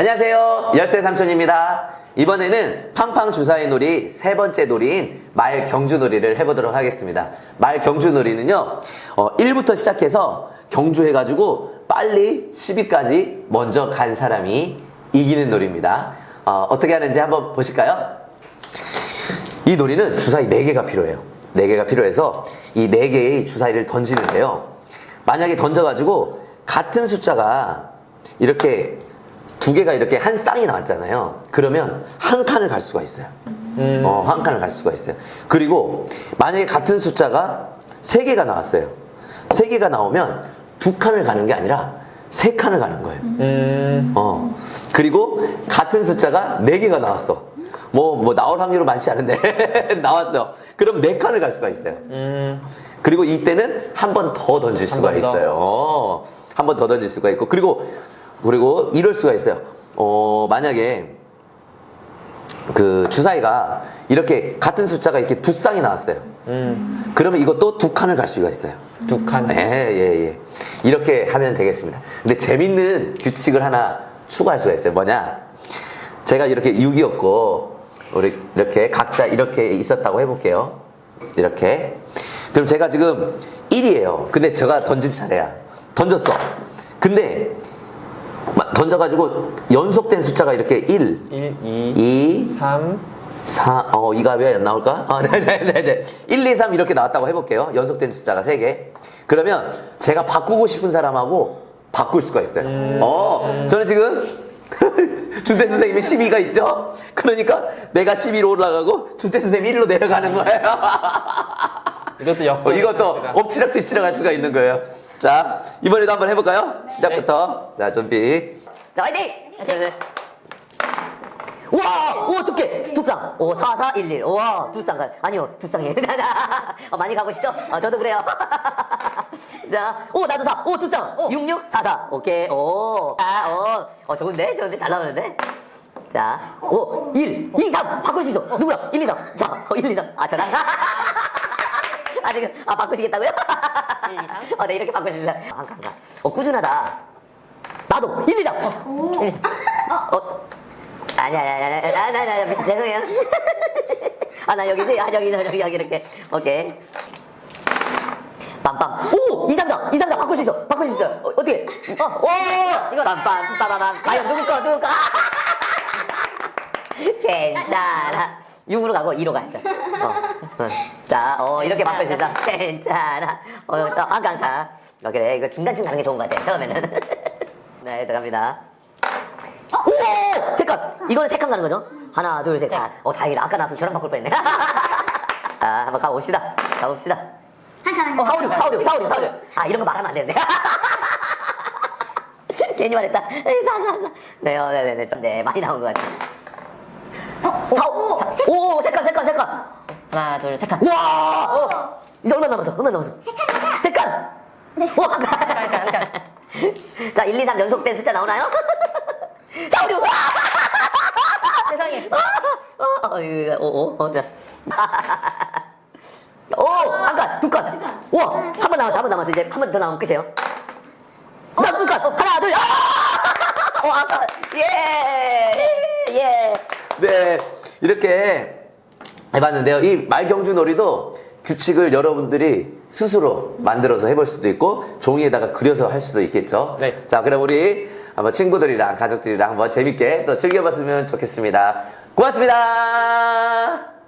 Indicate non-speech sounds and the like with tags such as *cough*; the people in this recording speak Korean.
안녕하세요. 열쇠 삼촌입니다. 이번에는 팡팡 주사위 놀이 세 번째 놀이인 말 경주 놀이를 해보도록 하겠습니다. 말 경주 놀이는요, 어, 1부터 시작해서 경주 해가지고 빨리 10위까지 먼저 간 사람이 이기는 놀이입니다. 어, 어떻게 하는지 한번 보실까요? 이 놀이는 주사위 4개가 필요해요. 4개가 필요해서 이 4개의 주사위를 던지는데요. 만약에 던져가지고 같은 숫자가 이렇게 두 개가 이렇게 한 쌍이 나왔잖아요. 그러면 한 칸을 갈 수가 있어요. 어, 한 칸을 갈 수가 있어요. 그리고 만약에 같은 숫자가 세 개가 나왔어요. 세 개가 나오면 두 칸을 가는 게 아니라 세 칸을 가는 거예요. 음, 어. 그리고 같은 숫자가 네 개가 나왔어. 뭐, 뭐, 나올 확률은 많지 않은데, *laughs* 나왔어. 그럼 네 칸을 갈 수가 있어요. 음, 그리고 이때는 한 번 더 던질 한 수가 더. 있어요. 어, 한번 더 던질 수가 있고. 그리고, 그리고 이럴 수가 있어요. 어, 만약에 그 주사위가 이렇게 같은 숫자가 이렇게 두 쌍이 나왔어요. 음, 그러면 이것도 두 칸을 갈 수가 있어요. 두 칸. 예, 예, 예. 이렇게 하면 되겠습니다. 근데 재밌는 규칙을 하나 추가할 수가 있어요. 뭐냐? 제가 이렇게 6이었고, 우리 이렇게 각자 이렇게 있었다고 해볼게요. 이렇게. 그럼 제가 지금 1이에요. 근데 제가 던진 차례야. 던졌어. 근데, 막 던져가지고 연속된 숫자가 이렇게 1, 1, 2, 2, 3, 4, 어, 이가 왜 안 나올까? 아, 네네네네. 1, 2, 3 이렇게 나왔다고 해볼게요. 연속된 숫자가 3개. 그러면 제가 바꾸고 싶은 사람하고 바꿀 수가 있어요. 어, 저는 지금 *laughs* 준태 선생님이 12가 있죠? 그러니까 내가 12로 올라가고 준태 선생님이 1로 내려가는 거예요. *laughs* 이것도 어, 역전. 이것도 엎치락 뒤치락 할 수가 있는 거예요. 자, 이번에도 한번 해볼까요? 시작부터. 자, 준비. 자, 화이팅! 우와! 오, 두 개! 두 쌍! 오, 4, 4, 1, 1. 우와, 두쌍 갈. 아니요, 두 쌍이에요. *laughs* 어, 많이 가고 싶죠? 어, 저도 그래요. *laughs* 자, 오, 나도 4. 오, 두 쌍. 6, 6, 4, 4. 오케이, 오. 아, 어. 어, 좋은데? 좋은데? 잘 나오는데? 자, 오, 1, 2, 3. 바꿀 수 있어. 누구랑? 1, 2, 3. 자, 어, 1, 2, 3. 아, 저랑? *laughs* 아, 지금, 아, 바꾸시겠다고요? 1, 2, 3. 어, 네, 이렇게 수 있어요. 아, 감사. 어, 꾸준하다. 파도 1, 2, 3. 어, 1, 2, 3. 어, 어. 아니야, 아니야, 아니야, 아니야, 아니야, 아니야. 죄송해요. *laughs* 아, 나 여기지? 아, 여기, 여기, 여기, 이렇게. 오케이. 빰빰. 오! 2, 3, 4! 2, 3, 4! 바꿀 수 있어! 바꿀 수 있어! 어, 어떻게? 어, 오! 이거 빰빰, 빠바밤. 과연 누굴 거, 누굴 거? *laughs* 괜찮아. 6으로 가고 2로 가. 자, 어, 자, 어 이렇게 바꿀 수 있어. 괜찮아. 어, 어, 아까, 아까. 어, 그래. 이거 중간쯤 가는 게 좋은 것 같아. 처음에는. 네, 들어갑니다. 오! 세 칸! 이거는 세칸 가는 거죠? 하나, 둘, 셋, 넷. 어, 다행이다. 아까 나왔으면 저랑 바꿀 뻔했네. *laughs* 아, 한번 가봅시다. 가봅시다. 어, 4, 5, 6, 4, 5, 6, 4, 5, 6, 4, 5, 6. 아, 이런 거 말하면 안 되는데. *laughs* 괜히 말했다. 에이, 4, 4, 4. 네, 어, 네 네 네. 좀, 네, 많이 나온 것 같아. 어, 4, 5, 4, 오, 세 칸, 세 칸, 세 칸. 하나, 둘, 세 칸. 와! 어. 이제 얼마 남았어? 얼마 남았어? 세 칸, 세 칸. 네. 오. 한 칸, 한 칸. *laughs* 자, 1, 2, 3 연속된 숫자 나오나요? 4, 5, 6. 세상에. 어, 어, 이거, 오, 오, 어, 자. *laughs* 오, 한 칸, 두 칸. 우와, 한 번 남았어, 한 번 남았어. 이제 한 번 더 나오면 끝이에요. 나두 칸. 하나, 둘, 아! *laughs* 어, 아까, 예! 예! 네, 이렇게 해봤는데요. 이 말경주 놀이도 규칙을 여러분들이 스스로 만들어서 해볼 수도 있고 종이에다가 그려서 할 수도 있겠죠. 네. 자, 그럼 우리 한번 친구들이랑 가족들이랑 한번 재밌게 또 즐겨봤으면 좋겠습니다. 고맙습니다.